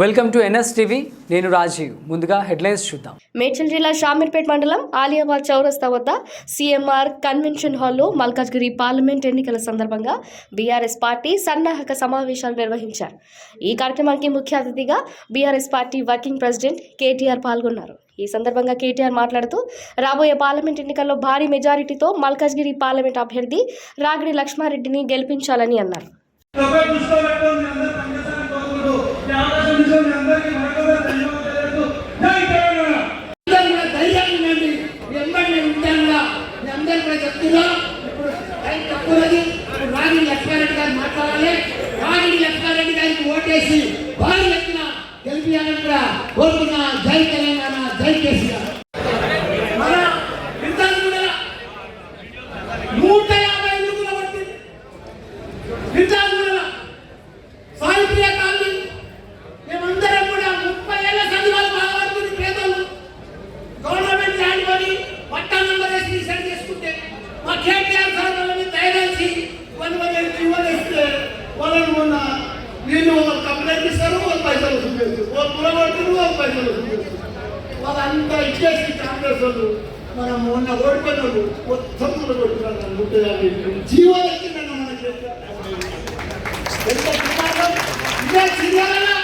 Welcome to NS TV నేను రాజీవ్. ముందుగా headlines చూద్దాం. మేడ్చల్ జిల్లా షామీర్పేట్ మండలం ఆలియాబాద్ చౌరస్తా వద్ద సీఎంఆర్ కన్వెన్షన్ హాల్లో మల్కాజ్గిరి పార్లమెంట్ ఎన్నికల సందర్భంగా బీఆర్ఎస్ పార్టీ సన్నాహక సమావేశాలు నిర్వహించారు. ఈ కార్యక్రమానికి ముఖ్య అతిథిగా BRS party working president KTR పాల్గొన్నారు. ఈ సందర్భంగా కేటీఆర్ మాట్లాడుతూ రాబోయే పార్లమెంట్ ఎన్నికల్లో భారీ మెజారిటీతో మల్కాజ్గిరి పార్లమెంట్ అభ్యర్థి రాగిడి లక్ష్మారెడ్డిని గెలిపించాలని అన్నారు. ఓటేసి భారీ ఎత్తున గెలిపియాలని కూడా కోరుకున్నా జై తెలంగాణ జై కేసీఆర్ మన ఇంతకు కూడా నూట యాభై ఎన్నికల పట్టింది ఇంతకు కూడా సాహిత్య కాలనీ మేమందరం కూడా ముప్పై ఏళ్ళ చదివాలు బాధపడుతుంది పేదలు గవర్నమెంట్ ల్యాండ్ కొని పట్టా నెంబర్ వేసి రీసెంట్ చేసుకుంటే మా కేటీఆర్ సార్ వాళ్ళని దయచేసి వన్ వన్ ఎయిట్ వన్ ఇస్తే వాళ్ళని మొన్న వీళ్ళు ఒక కంప్లైంట్ ఇస్తారు వాళ్ళు పైసలు వసూలు చేస్తారు వాళ్ళు కులగొడుతున్నారు వాళ్ళు పైసలు వసూలు చేస్తారు వాళ్ళంతా ఇచ్చేసి కాంగ్రెస్ వాళ్ళు మనం మొన్న ఓడిపోయిన వాళ్ళు మొత్తం కులగొడుతున్నారు నూట యాభై జీవో వచ్చిందన్న మన కేటీఆర్ ఎంత దుర్మార్గం. ఇదే సీనియర్లా?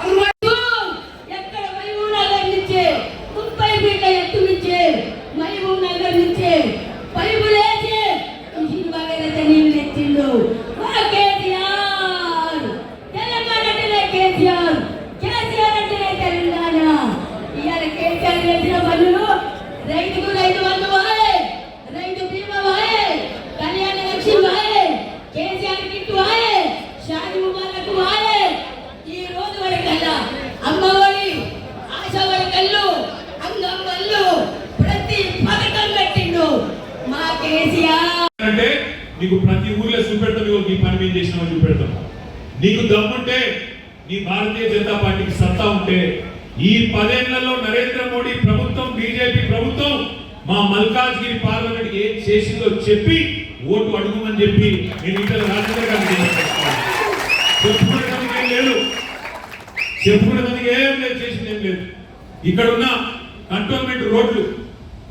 అరవై ఎక్కడ మహబూబ్ నగర్ నుంచే ముప్పై ఫీట్ల ఎత్తు నుంచే మహబూబ్ నగర్ నుంచే పైపులేసి ఇంటికి బాగా నీళ్ళు తెచ్చిండు మా కేసీఆర్ తెలంగాణ అంటేనే కేసీఆర్ కేసీఆర్ అంటేనే తెలంగాణ ఇవాళ కేసీఆర్ చేసిన పనులు రైతుకు రైతు బంధు వాయే రైతు బీమా వాయే కళ్యాణ లక్ష్మి వాయే కేసీఆర్ కిట్టు వాయే షాది ముబారక్ వాయే ఈ రోజు వరకల్లా అమ్మఒడి ఆశవడి కళ్ళు అంగమ్మల్లు ప్రతి పథకం పెట్టిండు మా కేసీఆర్ అంటే నీకు ప్రతి ఊర్లో చూపెడతాం ఇగో నీ పని మేము చేసినామని చూపెడతాం నీకు దమ్ముంటే నీ భారతీయ జనతా పార్టీకి సత్తా ఉంటే ఈ పదేళ్ళలో నరేంద్ర మోడీ ప్రభుత్వం బీజేపీ ప్రభుత్వం మా మల్కాజ్గిరి పార్లమెంట్ ఏం చేసిందో చెప్పి ఓటు అడుగుమని చెప్పి నేను ఇక్కడ రాజేంద్ర గారిని చెప్పుకునేదానికి ఏం లేదు. చెప్పుకునేదానికి ఏం లేదు చేసింది ఏం లేదు. ఇక్కడ ఉన్న కంటోన్మెంట్ రోడ్లు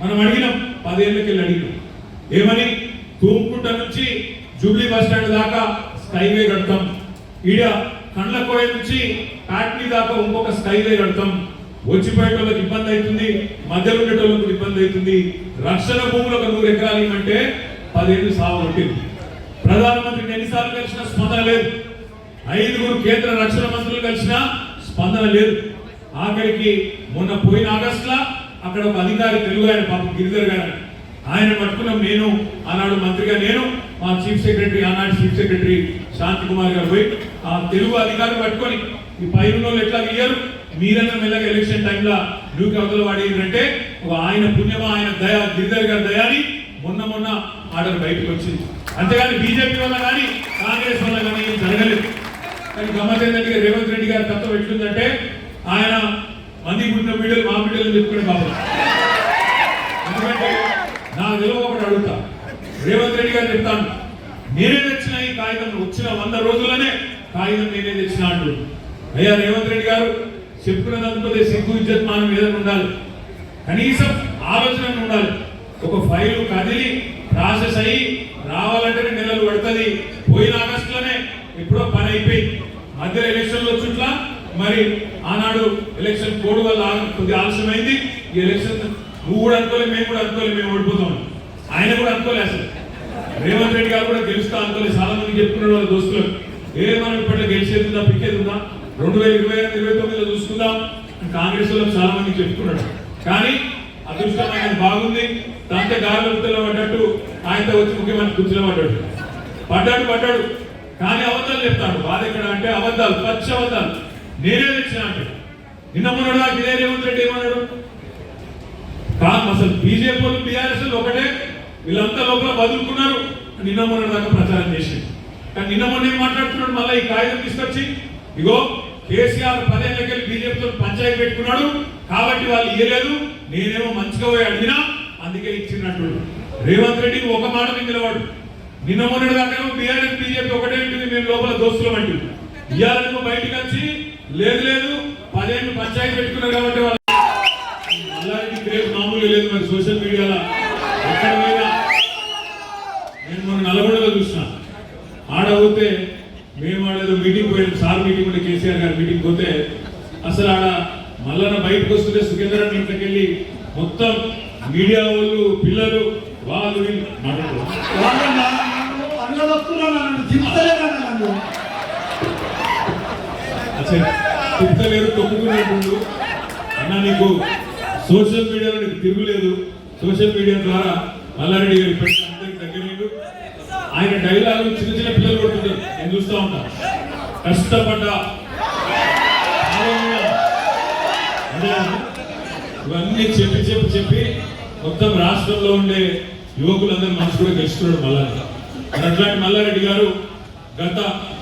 మనం అడిగినాం పదేళ్ళకి అడిగినాం. ఏమని? తూముకుంట నుంచి జూబ్లీ బస్ స్టాండ్ దాకా స్కైవే కడతాం. ఈడ కండ్లకోయ నుంచి ప్యాట్నీ దాకా ఇంకొక స్కైవే కడతాం. వచ్చిపోయేటోళ్ళకి ఇబ్బంది అవుతుంది మధ్యలో ఉండేటోళ్ళకి ఇబ్బంది అవుతుంది. రక్షణ భూములు ఒక నూరు ఎకరాలు ఏమంటే పదిహేను సాగు ఉంటుంది ప్రధానమంత్రిని ఎన్నిసార్లు కలిసినా స్పందన లేదు. ఐదుగురు కేంద్ర రక్షణ మంత్రులు కలిసినా స్పందన లేదు. ఆఖరికి మొన్న పోయిన ఆగస్టులా అక్కడ ఒక అధికారి తెలుగు ఆయన పాపం గిరిధర్ గారు ఆయన పట్టుకున్నాం నేను ఆనాడు మంత్రిగా నేను మా చీఫ్ సెక్రటరీ ఆనాడు చీఫ్ సెక్రటరీ శాంతి కుమార్ గారు పోయి ఆ తెలుగు అధికారులు పట్టుకొని ఈ పైరులో ఎట్లా ఇయ్యారు మీరన్నా మెల్లగా ఎలక్షన్ టైంలో డ్యూకి అవతల వాడేంటంటే ఒక ఆయన పుణ్యమా ఆయన దయ గిరిధర్ గారి దయాని మొన్న మొన్న ఆర్డర్ బయటకు వచ్చింది. అంతేగాని బీజేపీ వల్ల కానీ కాంగ్రెస్ వల్ల కానీ ఏం జరగలేదు. కానీ గమ్మత్ ఏంటంటే రేవంత్ రెడ్డి గారి తత్వం ఎట్లుందంటే ఆయన మంది పుట్టిన బిడ్డలు మా బిడ్డలు చెప్పుకునే బాబు. ఎందుకంటే నా విలువ ఒకటి అడుగుతా. రేవంత్ రెడ్డి గారు చెప్తాను. నేనే తెచ్చిన ఈ కాగితం వచ్చిన వంద రోజుల్లోనే కాగితం నేనే తెచ్చిన అంటు అయ్యా రేవంత్ రెడ్డి గారు చెప్పుకున్నదంతా సిగ్గు ఇజ్జత్ మానం ఏదైనా ఉండాలి. కనీసం ఆలోచన ఉండాలి. ఒక ఫైల్ కదిలి ప్రాసెస్ అయ్యి రావాలంటే నెలలు పడుతుంది. పోయిన ఆగస్టులోనే ఎప్పుడో పని అయిపోయింది. మధ్యలో ఎలక్షన్లు వచ్చుట్ల మరి ఆనాడు ఎలక్షన్ కోడ్ వల్ల కొద్ది కొద్దిగా ఆలస్యమైంది. ఈ ఎలక్షన్ నువ్వు కూడా అనుకోలేదు మేము కూడా అనుకోలేదు మేము ఓడిపోతాం ఆయన కూడా అనుకోలేదు అసలు. రేవంత్ రెడ్డి గారు కూడా గెలుస్తా అనుకోలేదు చాలా మంది చెప్తున్నారు వాళ్ళ దోస్తులు. ఏ మనం ఇప్పట్లో గెలిచేదిందా పిక్కేదిందా రెండు వేల ఇరవై ఐదు ఇరవై తొమ్మిదిలో చూసుకుందాం. కాంగ్రెస్ వాళ్ళు చాలా మంది చెప్తున్నాడు కానీ అదృష్టం ఆయన బాగుంది. దాంతో గాలిలో పడ్డట్టు ఆయనతో వచ్చి ముఖ్యమంత్రి కుర్చీలో పడ్డాడు. పడ్డాడు పడ్డాడు. కానీ అబద్ధాలు చెప్తాడు. బాధ ఎక్కడ అంటే అబద్ధాలు పచ్చ అబద్ధాలు. నేనే తెచ్చిన అంటే. నిన్న మొన్నడా ఇదే రేవంత్ రెడ్డి ఏమన్నాడు? కాదు అసలు బీజేపీ బీఆర్ఎస్ ఒకటే. వీళ్ళంతా లోపల బదులుకున్నారు. నిన్న మొన్న దాకా ప్రచారం చేసింది. కానీ నిన్న మొన్న ఏం మాట్లాడుతున్నాడు? మళ్ళీ ఈ కాగితం తీసుకొచ్చి ఇగో కేసీఆర్ పదేళ్ళకి వెళ్ళి బీజేపీతో పంచాయతీ పెట్టుకున్నాడు. కాబట్టి వాళ్ళు ఇయ్యలేదు. నేనేమో మంచిగా పోయి అడిగినా అందుకే ఇచ్చినట్టు. రేవంత్ రెడ్డి ఒక మాట మీద నిలవాడు నిన్న మొన్నటి దాకా బీఆర్ఎస్ బీజేపీ ఒకటే ఉంటుంది మేము లోపల దోస్తులం అంటుంది ఇయ్యాలేమో బయటకు వచ్చి లేదు లేదు పదేళ్ళు పంచాయతీ పెట్టుకున్నారు కాబట్టి వాళ్ళు మల్లారెడ్డి క్రేజ్ మామూలుగా లేదు మరి సోషల్ మీడియాలో. ఎక్కడ పోయినా నేను మొన్న నల్గొండలో చూసిన. ఆడ పోతే మేము ఆడేదో మీటింగ్ పోయిన సార్ మీటింగ్ ఉంటే కేసీఆర్ గారి మీటింగ్ పోతే అసలు ఆడ మల్లన్న బయటకు వస్తుంటే సుఖేంద్ర ఇంట్లోకి వెళ్ళి మొత్తం మీడియా వాళ్ళు పిల్లలు వాళ్ళు తిప్పలేరు తొక్కుకునేప్పుడు అన్న నీకు సోషల్ మీడియాలో నీకు తిరుగులేదు. సోషల్ మీడియా ద్వారా మల్లారెడ్డి గారి అందరికి దగ్గర ఆయన డైలాగ్ చిన్న చిన్న పిల్లలు కొడుతుంటారు నేను చూస్తూ ఉంటా. కష్టపడ్డా ఇవన్నీ చెప్పి చెప్పి చెప్పి మొత్తం రాష్ట్రంలో ఉండే యువకులందరూ మనసు కూడా గెలుచుకున్నాడు మల్లారెడ్డి. అట్లాంటి మల్లారెడ్డి గారు గత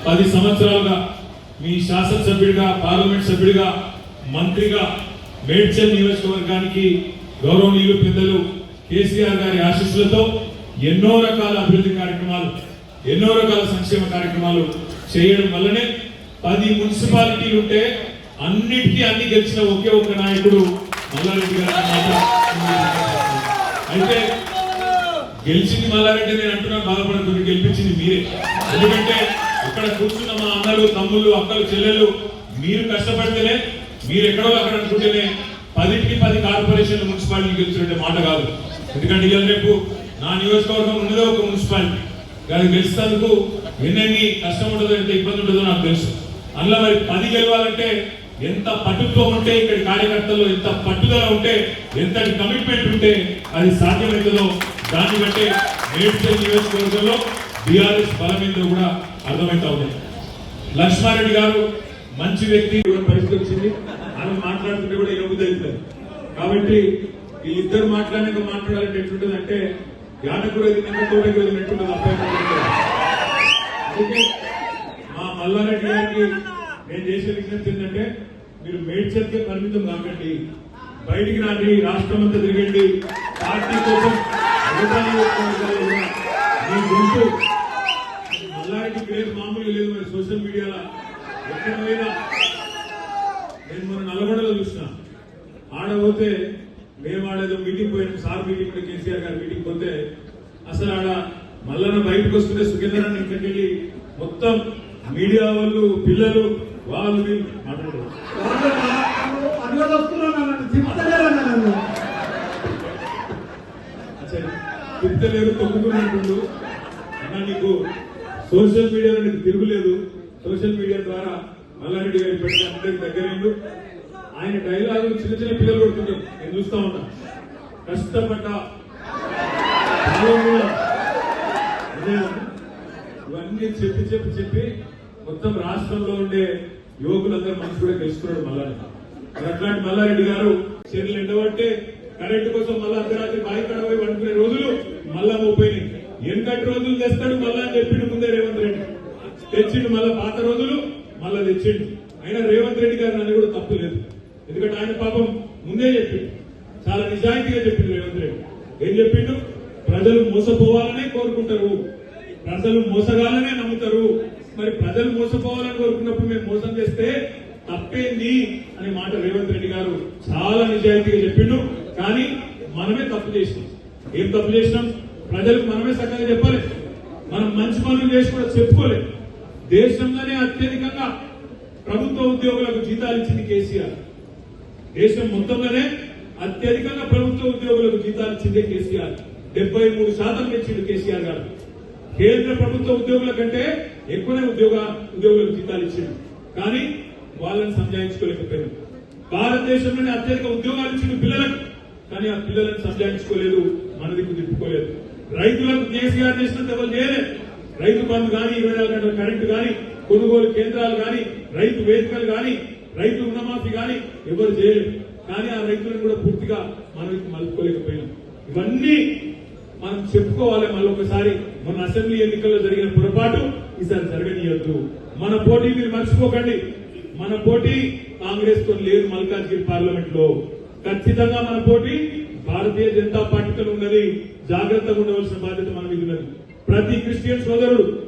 పది సంవత్సరాలుగా మీ శాసనసభ్యుడిగా పార్లమెంట్ సభ్యుడిగా మంత్రిగా మేడ్చల్ నియోజకవర్గానికి గౌరవనీయులు పెద్దలు కేసీఆర్ గారి ఆశీస్సులతో ఎన్నో రకాల అభివృద్ధి కార్యక్రమాలు ఎన్నో రకాల సంక్షేమ కార్యక్రమాలు చేయడం వల్లనే పది మున్సిపాలిటీలు ఉంటే అన్నిటికీ అన్ని గెలిచిన ఒకే ఒక నాయకుడు మల్లారెడ్డి గారు అయితే గెలిచింది మల్లారెడ్డి నేను అంటున్నా బాధపడకుండా గెలిపించింది మీరే. ఎందుకంటే ఇక్కడ కూర్చున్న మా అన్నలు తమ్ముళ్ళు అక్కలు చెల్లెలు మీరు కష్టపడితేనే మీరు ఎక్కడో అక్కడ అనుకుంటేనే పదింటికి పది కార్పొరేషన్ మున్సిపాలిటీ గెలిచినట్టే మాట కాదు. ఎందుకంటే ఇవాళ రేపు నా నియోజకవర్గం ఉన్నదే ఒక మున్సిపాలిటీ. అది గెలిచినందుకు ఎన్నెన్ని కష్టం ఉంటుందో ఎంత ఇబ్బంది ఉంటుందో నాకు తెలుసు. అందులో మరి పది గెలవాలంటే ఎంత పట్టుత్వం ఉంటే ఇక్కడ కార్యకర్తల్లో ఎంత పట్టుదల ఉంటే ఎంతటి కమిట్మెంట్ ఉంటే అది సాధ్యమవుతుందో దాన్ని బట్టే మేడ్చల్ నియోజకవర్గంలో బీఆర్ఎస్ బలం కూడా అర్థమవుతా ఉంది. లక్ష్మారెడ్డి గారు మంచి వ్యక్తి. కూడా పరిస్థితి వచ్చింది. ఆమె మాట్లాడుతుంటే కూడా ఎరుగుదల అవుతుంది కాబట్టి వీళ్ళిద్దరు మాట్లాడినాక మాట్లాడాలంటే ఎట్లుంటుంది అంటే యానకూర తిన్నాక తోటకూర తిన్నట్టుంటుంది అబ్బాయి అందుకే మా మల్లారెడ్డి గారికి నేను చేసే విజ్ఞప్తి ఏంటంటే మీరు మేడ్చర్కే పరిమితం కాకండి బయటికి రాండి రాష్ట్రం అంతా తిరగండి పార్టీ కోసం మిగతా మీ గొంతు మల్లారెడ్డి పేరు మామూలుగా లేదు మరి సోషల్ మీడియాలో ఎక్కడ పోయినా నేను మొన్న నల్గొండలో చూసిన ఆడపోతే మేము ఆడేదో మీటింగ్ పోయిన. సార్ మీటింగ్ ఉంటే కేసీఆర్ గారు మీటింగ్ పోతే అసలు ఆడ మళ్ళా బయటకు వస్తుంటే సుఖేంద్ర ఇంట్లోకి మొత్తం మీడియా వాళ్ళు పిల్లలు వాళ్ళు మాట్లాడారు. అసలు తిప్పలేరు తొక్కుకున్నట్టు అన్నా నీకు సోషల్ మీడియాలో నీకు తిరుగులేదు. సోషల్ మీడియా ద్వారా మల్లారెడ్డి గారి పెట్టిన అందరికి దగ్గరైండు ఆయన డైలాగులు చిన్న చిన్న పిల్లలు కొడుతుంటారు నేను చూస్తా ఉంటా. కష్టపడ్డా ఇవన్నీ చెప్పి చెప్పి చెప్పి మొత్తం రాష్ట్రంలో ఉండే యువకులందరూ మనసు కూడా గెలుచుకున్నాడు మల్లారెడ్డి. అట్లాంటి మల్లారెడ్డి గారు చర్యలు ఎండబట్టే కరెంటు కోసం మళ్ళా అర్ధరాత్రి బాయి కడవై పోయి రోజులు మళ్ళా పోయినాయి. ఎనకటి రోజులు తెస్తాడు మళ్ళా అని చెప్పిండు ముందే రేవంత్ రెడ్డి. తెచ్చిండు మళ్ళా పాత రోజులు మళ్ళా తెచ్చిండు. అయినా రేవంత్ రెడ్డి గారు నన్ను కూడా తప్పు లేదు. ఎందుకంటే ఆయన పాపం ముందే చెప్పిండు. చాలా నిజాయితీగా చెప్పిండు రేవంత్ రెడ్డి. ఏం చెప్పిండు? ప్రజలు మోసపోవాలనే కోరుకుంటారు. ప్రజలు మోసగాలనే నమ్ముతారు. మరి ప్రజలు మోసపోవాలని కోరుకున్నప్పుడు మేము మోసం చేస్తే తప్పేంది అనే మాట రేవంత్ రెడ్డి గారు చాలా నిజాయితీగా చెప్పిండు. కానీ మనమే తప్పు చేసినాం. ఏం తప్పు చేసినాం? ప్రజలకు మనమే సక్కగా చెప్పాలి. మనం మంచి పనులు చేసి కూడా చెప్పుకోలేదు. దేశంలోనే అత్యధికంగా ప్రభుత్వ ఉద్యోగులకు జీతాలు ఇచ్చింది కేసీఆర్. దేశం మొత్తంలోనే అత్యధికంగా ప్రభుత్వ ఉద్యోగులకు జీతాలు ఇచ్చిందే కేసీఆర్. డెబ్బై మూడు శాతం పెంచిండు కేసీఆర్ గారు. కేంద్ర ప్రభుత్వ ఉద్యోగుల కంటే ఎక్కువనే ఉద్యోగ ఉద్యోగులకు జీతాలు ఇచ్చిండు. కానీ వాళ్ళని సంజాయించుకోలేకపోయారు భారతదేశంలోనే అత్యధిక ఉద్యోగాలు ఇచ్చిన పిల్లలకు. కానీ ఆ పిల్లలను సంజాయించుకోలేదు మనదికు తిప్పుకోలేదు. రైతులకు కేసీఆర్ చేసినంత ఎవరు చేయలేదు. రైతు బంధు కానీ ఇరవై నాలుగు గంటల కరెంటు కానీ కొనుగోలు కేంద్రాలు కానీ రైతు వేదికలు కానీ రైతు రుణమాఫీ కానీ ఎవరు చేయలేదు కానీ ఆ రైతులను కూడా పూర్తిగా మనకి మలుపుకోలేకపోయినాం. ఇవన్నీ మనం చెప్పుకోవాలి. మళ్ళీ ఒకసారి మన అసెంబ్లీ ఎన్నికల్లో జరిగిన పొరపాటు ఈసారి జరగనీయద్దు. మన పోటీ మీరు మర్చిపోకండి. మన పోటీ కాంగ్రెస్తో లేదు మల్కాజ్గిరి పార్లమెంట్లో ఖచ్చితంగా మన పోటీ భారతీయ జనతా పార్టీతో ఉన్నది. జాగ్రత్తగా ఉండవలసిన బాధ్యత మన మీద ఉన్నది. ప్రతి క్రిస్టియన్ సోదరుడు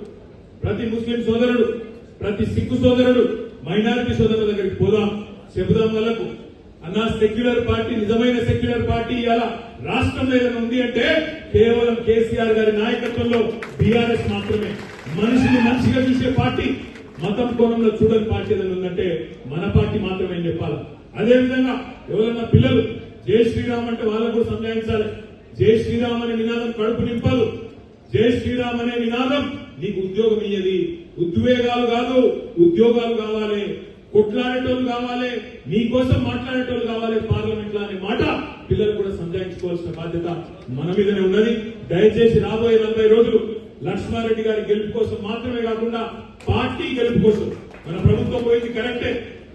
ప్రతి ముస్లిం సోదరుడు ప్రతి సిక్కు సోదరుడు మైనారిటీ సోదరుల దగ్గరికి పోదాం. చెబుదాం వాళ్ళకు అన్న సెక్యులర్ పార్టీ నిజమైన సెక్యులర్ పార్టీ ఇలా రాష్ట్రంలో ఏదైనా ఉంది అంటే కేవలం కేసీఆర్ గారి నాయకత్వంలో బీఆర్ఎస్ మాత్రమే. మనిషిని మనిషిగా చూసే పార్టీ మతం కోణంలో చూడని పార్టీ ఏదైనా ఉందంటే మన పార్టీ మాత్రమే అని చెప్పాలి? అదే విధంగా ఎవరన్నా పిల్లలు జై శ్రీరామ్ అంటే వాళ్ళకు కూడా సంజాయించాలి జై శ్రీరామ్ అనే నినాదం కడుపు నింపాలి జై శ్రీరామ్ అనే నినాదం నీకు ఉద్యోగం ఇయ్యది. ఉద్వేగాలు కాదు ఉద్యోగాలు కావాలి కొట్లాడేటోళ్ళు కావాలి మీకోసం మాట్లాడేటోళ్ళు కావాలి పార్లమెంట్లో అనే మాట పిల్లలు కూడా సంజాయించుకోవాల్సిన బాధ్యత మన మీదనే ఉన్నది. దయచేసి రాబోయే నలభై రోజులు లక్ష్మారెడ్డి గారి గెలుపు కోసం మాత్రమే కాకుండా పార్టీ గెలుపు కోసం మన ప్రభుత్వం పోయింది కరెక్టే.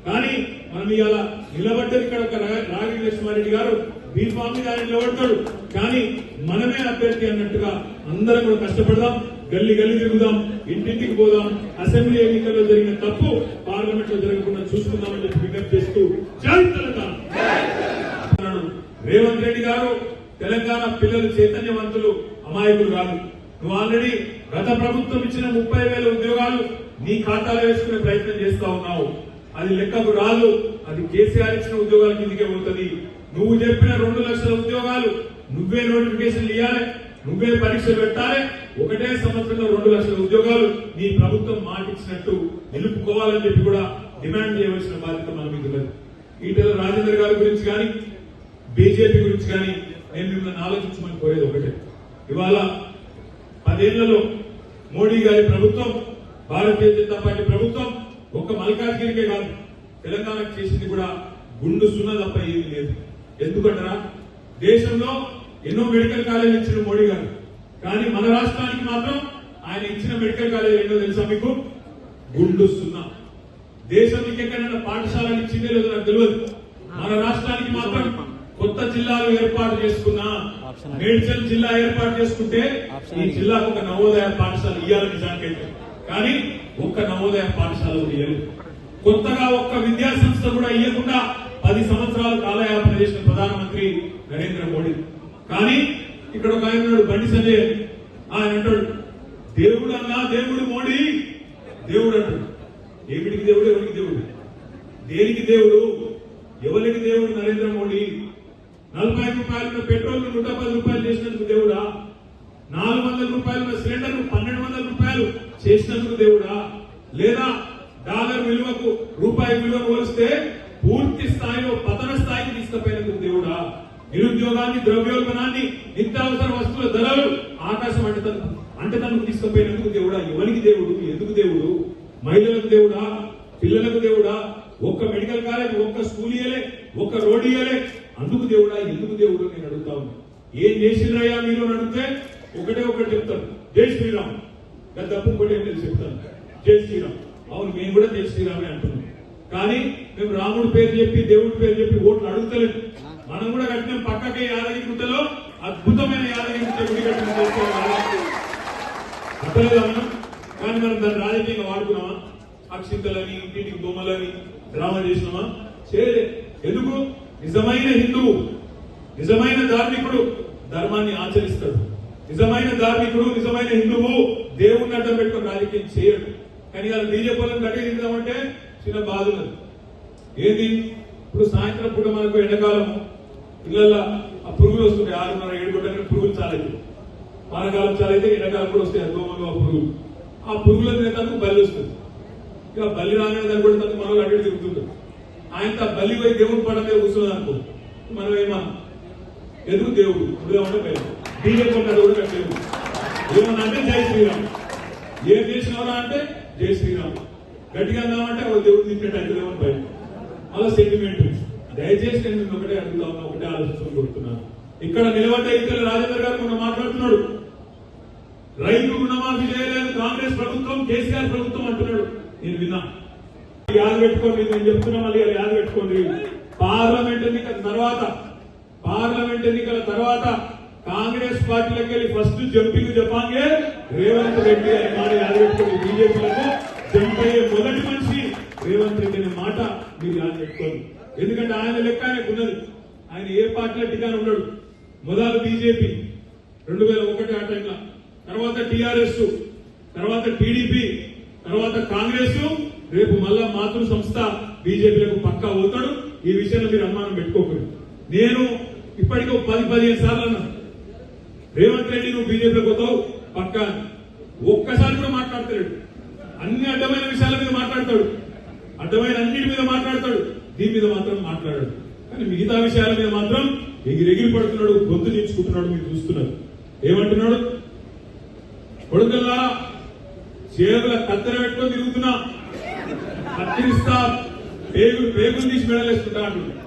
కానీ మనం ఇవాళ నిలబడ్డది ఇక్కడ ఒక రాగి లక్ష్మారెడ్డి గారు బీఫామి గారిని నిలబడతాడు. కానీ మనమే అభ్యర్థి అన్నట్టుగా అందరం కూడా కష్టపడదాం. గల్లి గల్లి తిరుగుదాం ఇంటింటికి పోదాం. అసెంబ్లీ ఎన్నికల్లో జరిగిన తప్పు పార్లమెంట్లో జరగకుండా చూసుకుందామని చెప్పి విజ్ఞప్తి చేస్తూ రేవంత్ రెడ్డి గారు తెలంగాణ పిల్లలు చైతన్యవంతులు అమాయకులు కాదు. నువ్వు ఆల్రెడీ గత ప్రభుత్వం ఇచ్చిన ముప్పై వేల ఉద్యోగాలు నీ ఖాతాలో వేసుకునే ప్రయత్నం చేస్తా ఉన్నావు. అది లెక్కకు రాదు. అది కేసీఆర్ ఇచ్చిన ఉద్యోగాల కిందకే పోతుంది. నువ్వు చెప్పిన రెండు లక్షల ఉద్యోగాలు నువ్వే నోటిఫికేషన్ ఇవ్వాలి నువ్వే పరీక్షలు పెట్టాలి. ఒకటే సంవత్సరంలో రెండు లక్షల ఉద్యోగాలు మీ ప్రభుత్వం మాటిచ్చినట్టు నిలుపుకోవాలని చెప్పి కూడా డిమాండ్ చేయవలసిన బాధ్యత మన మీద లేదు ఈటల రాజేందర్ గారి గురించి కానీ బీజేపీ గురించి కానీ నేను మిమ్మల్ని ఆలోచించమని కోరేది ఒకటే. ఇవాళ పదేళ్ళలో మోడీ గారి ప్రభుత్వం భారతీయ జనతా పార్టీ ప్రభుత్వం ఒక్క మల్కాజ్గిరికే కాదు తెలంగాణకు చేసింది కూడా గుండు సున్నా తప్ప ఏమీ లేదు. ఎందుకంటారా? దేశంలో ఎన్నో మెడికల్ కాలేజీలు ఇచ్చిన మోడీ గారు. కానీ మన రాష్ట్రానికి మాత్రం ఆయన ఇచ్చిన మెడికల్ కాలేజ్ ఏంటో తెలుసా మీకు? గుండు సున్నా. దేశం ఎక్కడైనా పాఠశాలలు ఇచ్చిందే లేదో నాకు తెలియదు. మన రాష్ట్రానికి మాత్రం కొత్త జిల్లాలు ఏర్పాటు చేసుకున్నా మేడ్చల్ జిల్లా ఏర్పాటు చేసుకుంటే ఈ జిల్లాకు ఒక నవోదయ పాఠశాల ఇయ్యాలి నిజానికైతే. కానీ ఒక్క నవోదయ పాఠశాల కూడా ఇయ్యలేదు. కొత్తగా ఒక్క విద్యా సంస్థ కూడా ఇవ్వకుండా పది సంవత్సరాలు కాలయాపన చేసిన ప్రధానమంత్రి నరేంద్ర మోడీ. కానీ ఇక్కడ ఒక ఆయన ఉన్నాడు బండి సంజయ్ ఆయన అంటాడు దేవుడు అన్నా దేవుడు మోడీ. దేవుడు అంటాడు ఏమిటికి దేవుడు ఎవరికి దేవుడు? దేనికి దేవుడు? ఎవరికి దేవుడు నరేంద్ర మోడీ? నలభై రూపాయల పెట్రోల్ నూట పది రూపాయలు చేసినందుకు దేవుడా? నాలుగు వందల రూపాయల సిలిండర్ పన్నెండు వందల రూపాయలు చేసినందుకు దేవుడా? లేదా డాలర్ విలువకు రూపాయి విలువ పోలిస్తే పూర్తి స్థాయిలో పతన స్థాయికి తీసుకుపోయినందుకు దేవుడా నిరుద్యోగాన్ని ద్రవ్యోల్బణాన్ని నిత్యావసర వస్తువుల ధరలు ఆకాశం అంటే తను అంటే తనకు తీసుకుపోయినందుకు దేవుడా ఎవరికి దేవుడు ఎందుకు దేవుడు? మహిళలకు దేవుడా పిల్లలకు దేవుడా ఒక్క మెడికల్ కాలేజ్ ఒక్క స్కూల్ ఇయ్యలే ఒక్క రోడ్ ఇయ్యలే. అందుకు దేవుడా ఎందుకు దేవుడు నేను అడుగుతా ఉన్నా? ఏం చేసిండ్రయ్యా మీరు అడిగితే ఒకటే ఒకటి చెప్తాను. జై శ్రీరామ్. గత తప్పు ఏం లేదు చెప్తాను. జై శ్రీరామ్. అవును మేము కూడా జై శ్రీరామే అంటున్నాం. కానీ మేము రాముడి పేరు చెప్పి దేవుడి పేరు చెప్పి ఓట్లు అడుగుతలేదు మనం కూడా కట్టిన పక్కకే యాదగిరి గుట్టలో అద్భుతమైన యాదగిరి గుట్ట గుడి కట్టిన చేసుకోవాలి మనం. కానీ మనం దాన్ని రాజకీయంగా వాడుకున్నామా? అక్షింతలని ఇంటింటికి బొమ్మలని డ్రామా చేసినామా? చేయలే. ఎందుకు? నిజమైన హిందువు నిజమైన ధార్మికుడు ధర్మాన్ని ఆచరిస్తాడు. నిజమైన ధార్మికుడు నిజమైన హిందువు దేవుణ్ణి అడ్డం పెట్టుకుని రాజకీయం చేయడు. కానీ అలా బీజేపీ వాళ్ళని తిందామంటే చిన్న బాధ ఉన్నది. ఏది? ఇప్పుడు సాయంత్రం పూట మనకు ఎండాకాలము. ఇళ్ళల్లో ఆ పురుగులు వస్తున్నాయి ఆరున్నర ఏడు గంటల పురుగులు చాలా వానకాలం చాలా అయితే ఎండాకాలం కూడా వస్తాయి దోమలు ఆ పురుగులు ఆ పురుగుల తినేందుకు బలి వస్తుంది. ఇక బలి రాగానే దాన్ని కూడా తను మనం అడ్డు తిరుగుతుంటారు ఆయనతో బలి పోయి దేవుడు పడ మీద కూర్చున్నది అనుకో. మనం ఏమా? ఎదుగు దేవుడు? ఇప్పుడు ఏమంటే భయం బీజేపీ ఉన్నది కూడా కట్టలేదు ఏమన్నా అంటే జై శ్రీరామ్. ఏం చేసినవరా అంటే జై శ్రీరామ్. గట్టిగా అందామంటే ఒక దేవుడు తిట్టినట్టు అవుతుందేమో బయట అలా సెంటిమెంట్ దయచేసి నేను మిమ్మల్ని ఒకటే అడుగుతా ఉన్నా ఒకటే ఆలోచన కొడుతున్నాను ఇక్కడ నిలబడ్డ ఇక్కడ రాజేంద్ర గారు మొన్న మాట్లాడుతున్నాడు. రైతు రుణమాఫీ చేయలేదు కాంగ్రెస్ ప్రభుత్వం కేసీఆర్ ప్రభుత్వం అంటున్నాడు. నేను విన్నా. యాద పెట్టుకోండి నేను చెప్తున్నా మళ్ళీ యాద పెట్టుకోండి. పార్లమెంట్ ఎన్నికల తర్వాత పార్లమెంట్ ఎన్నికల తర్వాత కాంగ్రెస్ పార్టీలోకి వెళ్ళి ఫస్ట్ జంపింగ్ జపాంగే రేవంత్ రెడ్డి అని మాట యాద పెట్టుకోండి. బీజేపీలకు జంప్ అయ్యే మొదటి మనిషి రేవంత్ రెడ్డి అనే మాట మీరు యాద పెట్టుకోండి. ఎందుకంటే ఆయన లెక్క ఆయనకు ఉన్నది. ఆయన ఏ పార్టీలో టికాన్ ఉన్నాడు? మొదలు బీజేపీ. రెండు వేల ఒకటి ఆ టైంలో. తర్వాత టిఆర్ఎస్ తర్వాత టీడీపీ తర్వాత కాంగ్రెస్. రేపు మళ్ళా మాతృ సంస్థ బీజేపీలకు పక్కా పోతాడు. ఈ విషయంలో మీరు అనుమానం పెట్టుకోకూడదు నేను ఇప్పటికీ పది పదిహేను సార్లు అన్నా. రేవంత్ రెడ్డి నువ్వు బీజేపీలోకి పోతావు? పక్కా ఒక్కసారి కూడా మాట్లాడతాడు అన్ని అడ్డమైన విషయాల మీద మాట్లాడతాడు. అడ్డమైన అన్నిటి మీద మాట్లాడతాడు. దీని మీద మాత్రం మాట్లాడాడు. కానీ మిగతా విషయాల మీద మాత్రం ఎగిరెగిరి పడుతున్నాడు గొంతు నించుకుంటున్నాడు మీరు చూస్తున్నారు. ఏమంటున్నాడు? కొడుకల్లా చేతుల కత్తెర పెట్టుకొని తిరుగుతున్నా. కత్తిరిస్తా పేగులు పేగులు తీసి మెడలేసుకుంటా అంటున్నాడు.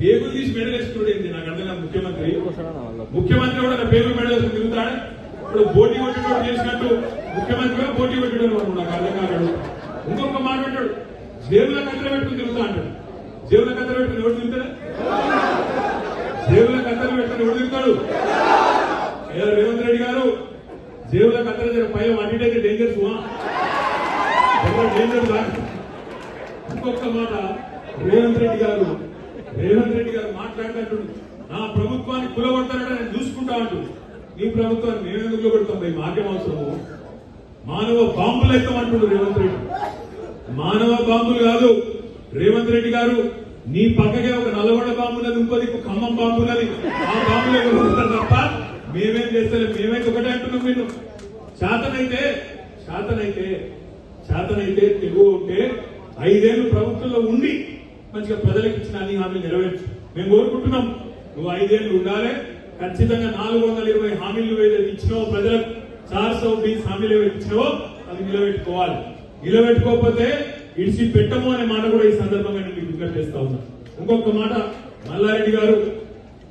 పేగులు తీసి మెడలేసుకున్నాడు ఏంటి నాకు అర్థం కాదు ముఖ్యమంత్రి ముఖ్యమంత్రి కూడా నా పేగులు మెడలేసుకుని తిరుగుతాడు? ఇప్పుడు పోటీ కొట్టేటోడు చేసినట్టు ముఖ్యమంత్రి కూడా పోటీ కొట్టేటోడు వాడు నాకు అర్థం కాదు ఇంకొక మాట అంటాడు. జేబుల కత్తెర పెట్టుకుని తిరుగుతా అంటాడు. దేవుని కథలు పెట్టుకుని ఎవడు తింటాడా? దేవుని కథలు పెట్టుకుని ఎవడు తింటాడు. రేవంత్ రెడ్డి గారు దేవుల కత్తెర దగ్గర పై వాటికైతే డేంజర్స్ డేంజర్ ఇంకొక మాట రేవంత్ రెడ్డి గారు రేవంత్ రెడ్డి గారు మాట్లాడినట్టు నా ప్రభుత్వాన్ని కులగొడతారట నేను చూసుకుంటా అంటూ. నీ ప్రభుత్వాన్ని మేమెందుకు కులగొడతాం? భయ్ మాకేం అవసరము? మానవ బాంబులు అయితే అంటుడు రేవంత్ రెడ్డి. మానవ బాంబులు కాదు రేవంత్ రెడ్డి గారు నీ పక్కకే ఒక నల్లగొండ బాంబున్నది ఇంకోది ఖమ్మం బాంబున్నది ఆ బాంబులే కొనుక్కుంటారు తప్ప మేమేం చేస్తలేం. మేమైతే ఒకటే అంటున్నాం మీరు శాతనైతే శాతనైతే శాతనైతే తెలుగు ఉంటే ఐదేళ్ళు ప్రభుత్వంలో ఉండి మంచిగా ప్రజలకు ఇచ్చిన అన్ని హామీలు నెరవేర్చు. మేము కోరుకుంటున్నాం. నువ్వు ఐదేళ్ళు ఉండాలి. ఖచ్చితంగా నాలుగు వందల ఇరవై హామీలు ఏదైతే ఇచ్చినావో ప్రజలకు చార్ సౌ బీస్ హామీలు ఏవైతే ఇచ్చినావో అది నిలబెట్టుకోవాలి. నిలబెట్టుకోకపోతే విడిచిపెట్టము అనే మాట కూడా ఈ సందర్భంగా నేను మీకు విజ్ఞప్తి చేస్తా ఉన్నా. ఇంకొక మాట మల్లారెడ్డి గారు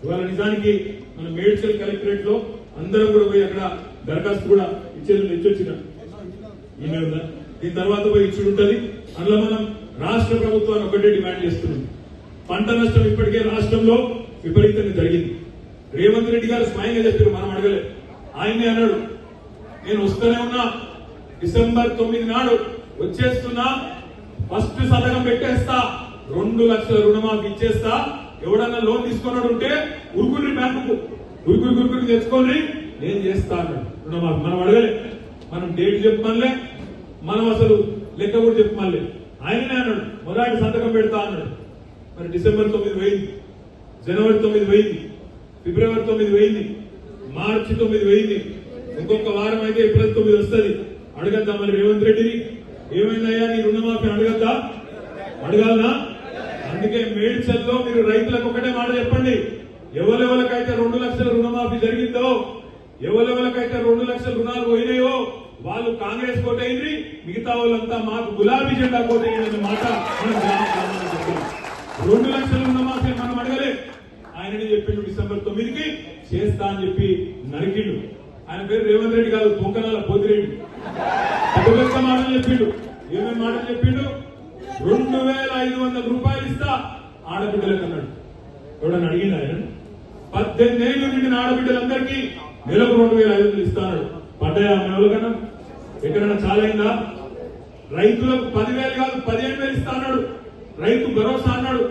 ఇవాళ నిజానికి మన మేడ్చల్ కలెక్టరేట్లో అందరం కూడా పోయి అక్కడ దరఖాస్తు కూడా ఇచ్చేది ఇచ్చొచ్చిన ఈమె ఉందా? దీని తర్వాత పోయి ఇచ్చుడు ఉంటుంది. అందులో మనం రాష్ట్ర ప్రభుత్వాన్ని ఒకటే డిమాండ్ చేస్తున్నాం. పంట నష్టం ఇప్పటికే రాష్ట్రంలో విపరీతంగా జరిగింది. రేవంత్ రెడ్డి గారు స్వయంగా చెప్పారు మనం అడగలేదు. ఆయనే అన్నాడు నేను వస్తూనే ఉన్నా. డిసెంబర్ తొమ్మిది నాడు వచ్చేస్తున్నా. ఫస్ట్ సంతకం పెట్టేస్తా. రెండు లక్షల రుణమాఫీ ఇచ్చేస్తా. ఎవడన్నా లోన్ తీసుకున్నాడు ఉంటే ఉరుకుని బ్యాంకు ఉరుకురి ఉరుకురి తెచ్చుకోండి. నేను చేస్తా రుణమాఫీ. మనం అడగలే. మనం డేట్ చెప్పమనిలే. మనం అసలు లెక్క కూడా చెప్పమనిలే. ఆయననే అన్నాడు. మొదటి సంతకం పెడతా అన్నాడు. మరి డిసెంబర్ తొమ్మిది వెయ్యింది జనవరి తొమ్మిది వెయ్యింది ఫిబ్రవరి తొమ్మిది వెయ్యింది మార్చి తొమ్మిది వెయ్యింది ఇంకొక వారం అయితే ఏప్రిల్ తొమ్మిది వస్తుంది. అడగద్దాం మరి రేవంత్ రెడ్డిని? ఏమైందయ్యా? నీ రుణమాఫీ అడగద్దా? అడగాలనా? అందుకే మేడ్చల్లో మీరు రైతులకు ఒకటే మాట చెప్పండి. ఎవరెవరికైతే రెండు లక్షల రుణమాఫీ జరిగిందో ఎవరెవరికైతే రెండు లక్షల రుణాలు పోయినాయో వాళ్ళు కాంగ్రెస్ కోటైంది మిగతా వాళ్ళంతా మాకు గులాబీ జెండా కోటైందనే మాట రెండు లక్షల రుణమాఫీ మనం అడగలే. ఆయనని చెప్పిండు డిసెంబర్ తొమ్మిదికి చేస్తా అని చెప్పి నరికిండు. ఆయన పేరు రేవంత్ రెడ్డి కాదు పొంకనాల పోతిరెడ్డి. పెద్ద మాటలు చెప్పిండు. ఏమేమి మాటలు చెప్పిండు? రెండు వేల ఐదు వందల రూపాయలు ఇస్తా ఆడబిడ్డలకు అన్నాడు. ఎవడని అడిగింది ఆయన? పద్దెనిమిది ఏళ్ళు నిండిన ఆడబిడ్డలందరికీ నెలకు రెండు వేల ఐదు వందలు ఇస్తాడు పడ్డాయా ఎవరికన్నా ఎక్కడైనా చాలైందా? రైతులకు పదివేలు కాదు పదిహేను వేలు ఇస్తాడు రైతు భరోసా అన్నాడు.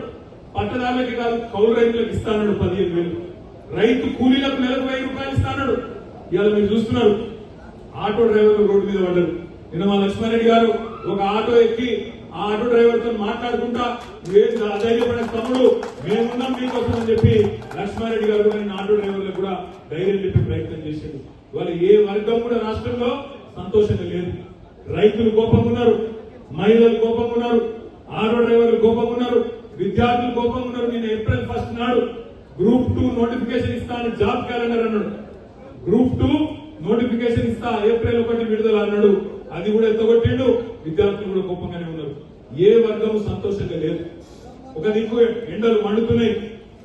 పట్టదారులకి కాదు కౌలు రైతులకు ఇస్తాడు పదిహేను వేలు. రైతు కూలీలకు నెలకు వెయ్యి రూపాయలు ఇస్తాడు ఇవాళ మీరు చూస్తున్నారు ఆటో డ్రైవర్లు రోడ్డు మీద పడ్డారు. నిన్న మా లక్ష్మారెడ్డి గారు ఒక ఆటో ఎక్కి ఆ ఆటో డ్రైవర్తో మాట్లాడుకుంటా నువ్వేం తమ్ముడు మేమున్నాం మీకోసం అని చెప్పి లక్ష్మారెడ్డి గారు కూడా నిన్న ఆటో డ్రైవర్లకు కూడా ధైర్యం చెప్పే ప్రయత్నం చేశాడు ఇవాళ ఏ వర్గం కూడా రాష్ట్రంలో సంతోషంగా లేదు. రైతులు కోపంగా ఉన్నారు మహిళలు కోపంగా ఉన్నారు ఆటో డ్రైవర్లు కోపంగా ఉన్నారు విద్యార్థులు కోపంగా ఉన్నారు నేను ఏప్రిల్ ఫస్ట్ నాడు గ్రూప్ టూ నోటిఫికేషన్ ఇస్తాను జాబ్ క్యాలెండర్ అన్నాడు. గ్రూప్ టూ నోటిఫికేషన్ ఇస్తా ఏప్రిల్ ఒకటి విడుదల అన్నాడు. అది కూడా ఎత్తగొట్టిండు. విద్యార్థులు కూడా గొప్పగానే ఉన్నారు. ఏ వర్గం సంతోషంగా లేదు. ఒక దిక్కు ఎండలు మండుతున్నాయి.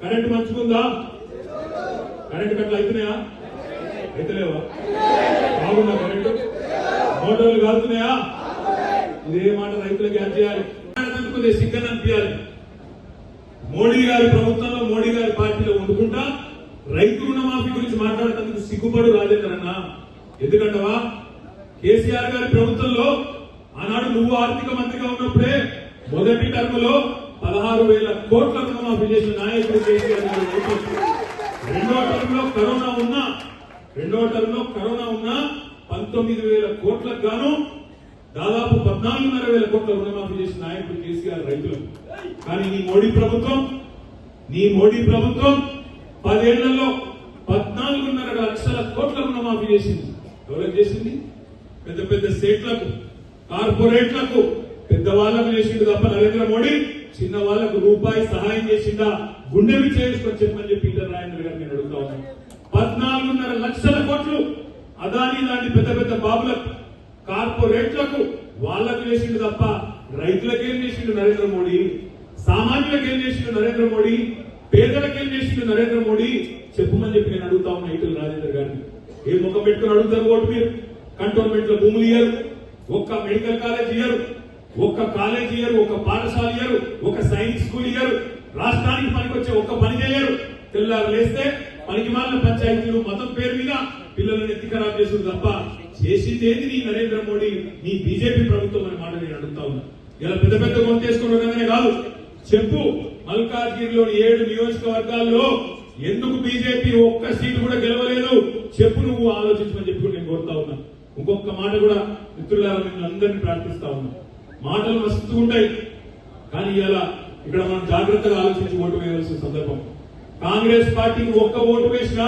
కరెంట్ మంచుకుందా? కరెంట్ కట్టలు అవుతున్నాయా అయితలేవా? బాగుందా కరెంటు? మోటార్లు కాలుతున్నాయా? ఇదే మాట రైతులకు యాడ్ చేయాలి. కొద్దిగా అనిపించాలి మోడీ గారి ప్రభుత్వంలో మోడీ గారి పార్టీలో వండుకుంటా రైతు రుణమాఫీ గురించి మాట్లాడటానికి సిగ్గుపడు రాజేందర్ ఎందుకంటవా? కేసీఆర్ గారి ప్రభుత్వంలో ఆనాడు నువ్వు ఆర్థిక మంత్రిగా ఉన్నప్పుడే మొదటి టర్మ్లో పదహారు వేల కోట్ల రుణమాఫీ చేసిన నాయకుడు కేసీఆర్ గారు రెండో టర్మ్లో కరోనా ఉన్నా రెండో టర్మ్లో కరోనా ఉన్నా పంతొమ్మిది వేల కోట్లకు గాను దాదాపు పద్నాలుగున్నర వేల కోట్ల రుణమాఫీ చేసిన నాయకుడు కేసీఆర్ రైతులకు కానీ నీ మోడీ ప్రభుత్వం నీ మోడీ ప్రభుత్వం పదేళ్ళలో పద్నాలుగున్నర లక్షల కోట్ల రుణమాఫీ చేసింది. ఎవరికి చేసింది? పెద్ద పెద్ద స్టేట్లకు కార్పొరేట్లకు పెద్ద వాళ్ళకు చేసిండు తప్ప నరేంద్ర మోడీ చిన్న వాళ్ళకు రూపాయి సహాయం చేసిందా గుండెవి చేసుకొని చెప్పని చెప్పి ఇంటర్ రాజేంద్ర గారు నేను అడుగుతా ఉన్నాను పద్నాలుగున్నర లక్షల కోట్లు అదాని లాంటి పెద్ద పెద్ద బాబులకు కార్పొరేట్లకు వాళ్ళకు చేసిండు తప్ప రైతులకు ఏం చేసిండు నరేంద్ర మోడీ? సామాన్యులకు ఏం చేసిండు నరేంద్ర మోడీ? పేదలకు ఏం చేసిండు నరేంద్ర మోడీ? చెప్పమని చెప్పి నేను అడుగుతా ఉన్నా ఇటుల రాజేంద్ర గారిని. ఏ ముఖం పెట్టుకుని అడుగుతారు ఓటు మీరు? కంటోన్మెంట్లో భూములు ఇయ్యరు ఒక్క మెడికల్ కాలేజ్ ఇయ్యరు ఒక్క కాలేజ్ ఇయ్యరు ఒక పాఠశాల ఇయ్యరు ఒక సైన్స్ స్కూల్ ఇయ్యరు రాష్ట్రానికి పనికొచ్చే ఒక్క పని చేయరు తెల్లారు లేస్తే పనికి మాలిన పంచాయతీలు మతం పేరు మీద పిల్లలను ఎత్తి ఖరాబ్ చేసుడు తప్ప చేసింది ఏది నీ నరేంద్ర మోడీ? నీ బీజేపీ ప్రభుత్వం అనే మాట నేను అడుగుతా ఉన్నా. ఇలా పెద్ద పెద్ద కొంతేసుకోవడమే కాదు చెప్పు. మల్కాజ్గిరిలోని ఏడు నియోజకవర్గాల్లో ఎందుకు బీజేపీ ఒక్క సీటు కూడా గెలవలేదు? చెప్పు నువ్వు ఆలోచించమని చెప్పి నేను కోరుతా ఉన్నా. ఇంకొక మాట కూడా మిత్రులారా నేను అందరినీ ప్రార్థిస్తా ఉన్నా. మాటలు మస్తు ఉంటాయి కానీ ఇలా ఇక్కడ మనం జాగ్రత్తగా ఆలోచించి ఓటు వేయవలసిన సందర్భం. కాంగ్రెస్ పార్టీకి ఒక్క ఓటు వేసినా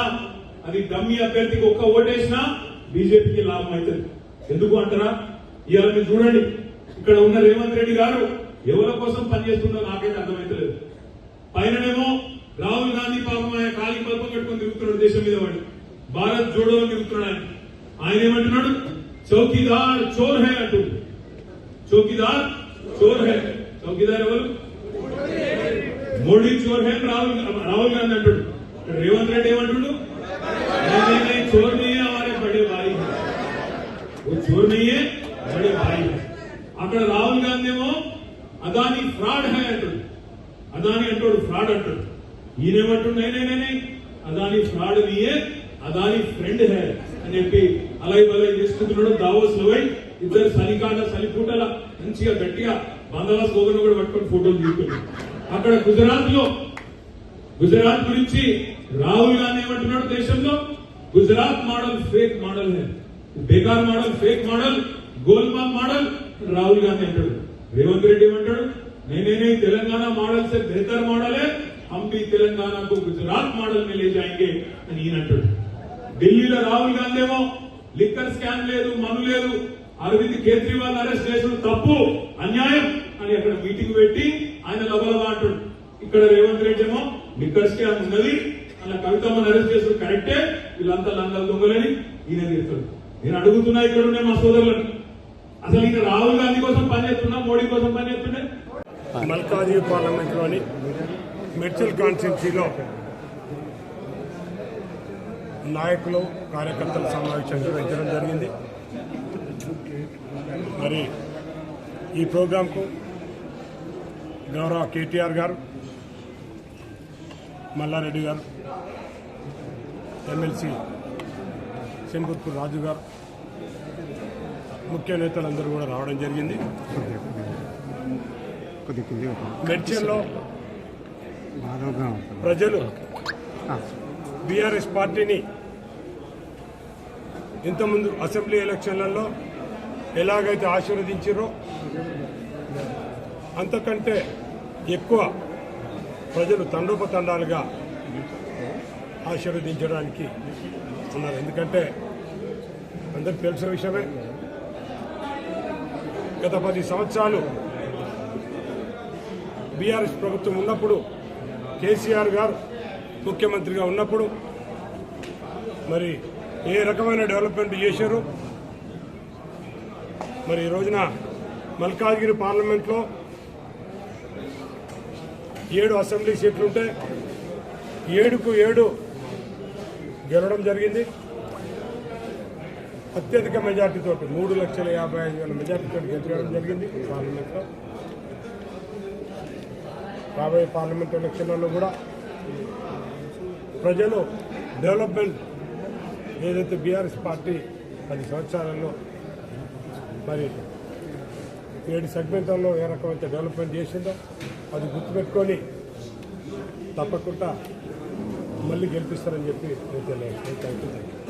అది డమ్మి అభ్యర్థికి ఒక్క ఓటు వేసినా బీజేపీకి లాభం అవుతుంది. ఎందుకు అంటారా? ఇవాళ మీరు చూడండి ఇక్కడ ఉన్న రేవంత్ రెడ్డి గారు ఎవరి కోసం పనిచేస్తుందో నాకైతే అర్థమైతలేదు పైననేమో రాహుల్ గాంధీ పాపం ఆయన కాలి పల్పం కట్టుకొని తిరుగుతున్నాడు దేశం మీద వాడు భారత్ జోడో అని తిరుగుతున్నాడు ఆయన ఆయన ఏమంటున్నాడు చౌకీదార్ చోర్ హై అంటూ చౌకీదార్ చోర్ హై చౌకీదార్ ఎవరు మోడీ చోర్ హై అని రాహుల్ రాహుల్ గాంధీ అంటాడు ఇక్కడ రేవంత్ రెడ్డి ఏమంటుడు नहीं, नहीं, नहीं, चोर नहीं है हमारे बड़े भाई हैं वो चोर नहीं है बड़े भाई हैं అక్కడ రాహుల్ గాంధీ ఏమో అదాని ఫ్రాడ్ హై అంటాడు అదాని అంటాడు ఫ్రాడ్ అంటాడు ఈయనేమంటాడు? నేనే అదాని ఫ్రాడ్ నీయే అదాని ఫ్రెండ్ హే అని చెప్పి అలై బలై చేసుకుంటున్నాడు దావోస్లో ఇద్దరు సలికాట సలిపూటల మంచిగా గట్టిగా బందవాస్ గోగన్ కూడా పట్టుకొని ఫోటోలు తీసుకున్నాడు అక్కడ గుజరాత్లో గుజరాత్ గురించి రాహుల్ గాంధీ ఏమంటున్నాడు దేశంలో? గుజరాత్ మోడల్ ఫేక్ మోడల్ है బేకార్ మోడల్ ఫేక్ మోడల్ గోల్మాల్ మోడల్ రాహుల్ గాంధీ అంటాడు. రేవంత్ రెడ్డి ఏమంటాడు? నేనే తెలంగాణ మోడల్ సే బెహతర్ మోడల్? హంపి తెలంగాణకు గుజరాత్ మోడల్ మే లే జాయింగే అని ఈయన అంటాడు. ఢిల్లీలో రాహుల్ గాంధీ ఏమో లిక్కర్ స్కామ్ లేదు మను లేదు అరవింద్ కేజ్రీవాల్ అరెస్ట్ చేసిన తప్పు అన్యాయం అని అక్కడ మీటింగ్ పెట్టి ఆయన లబలబా అంటాడు. ఇక్కడ రేవంత్ రెడ్డి ఏమో లిక్కర్ స్కామ్ ఉన్నది అలా కవితమ్మని అరెస్ట్ చేసిన కరెక్టే వీళ్ళంతా లంగలు దొంగలని ఈయన తీరుతాడు నేను అడుగుతున్నా ఇక్కడ ఉండే మా సోదరులను. అసలు ఈయన రాహుల్ గాంధీ కోసం పనిచేస్తున్నా మోడీ కోసం పనిచేస్తుండే మల్కాజీ పార్లమెంట్లోని మెడ్చల్ కాన్స్టిట్యున్సీలో నాయకులు కార్యకర్తల సమావేశం నిర్వహించడం జరిగింది. మరి ఈ ప్రోగ్రాంకు గౌరవ కేటీఆర్ గారు మల్లారెడ్డి గారు ఎమ్మెల్సీ శంకుత్పూర్ రాజు గారు ముఖ్య నేతలందరూ కూడా రావడం జరిగింది. మెడ్చల్లో ప్రజలు బీఆర్ఎస్ పార్టీని ఇంతకుముందు అసెంబ్లీ ఎలక్షన్లలో ఎలాగైతే ఆశీర్వదించారో అంతకంటే ఎక్కువ ప్రజలు తండోపతండాలుగా ఆశీర్వదించడానికి ఉన్నారు. ఎందుకంటే అందరికి తెలిసిన విషయమే. గత పది సంవత్సరాలు బీఆర్ఎస్ ప్రభుత్వం ఉన్నప్పుడు కేసీఆర్ గారు ముఖ్యమంత్రిగా ఉన్నప్పుడు మరి ఏ రకమైన డెవలప్మెంట్ చేశారు? మరి ఈ రోజున మల్కాజ్గిరి పార్లమెంట్లో ఏడు అసెంబ్లీ సీట్లుంటే ఏడుకు ఏడు గెలవడం జరిగింది. అత్యధిక మెజార్టీతో మూడు లక్షల యాభై ఐదు వేల మెజార్టీతో గెలిచడం జరిగింది పార్లమెంట్లో. రాబోయే పార్లమెంట్ ఎలక్షన్లలో కూడా ప్రజలు డెవలప్మెంట్ ఏదైతే బీఆర్ఎస్ పార్టీ పది సంవత్సరాలలో మరి ఏడు సెగ్మెంట్లలో ఏ రకమైన డెవలప్మెంట్ చేసిందో అది గుర్తుపెట్టుకొని తప్పకుండా మళ్ళీ గెలిపిస్తారని చెప్పి నేను తెలియజేస్తాను థ్యాంక్ యూ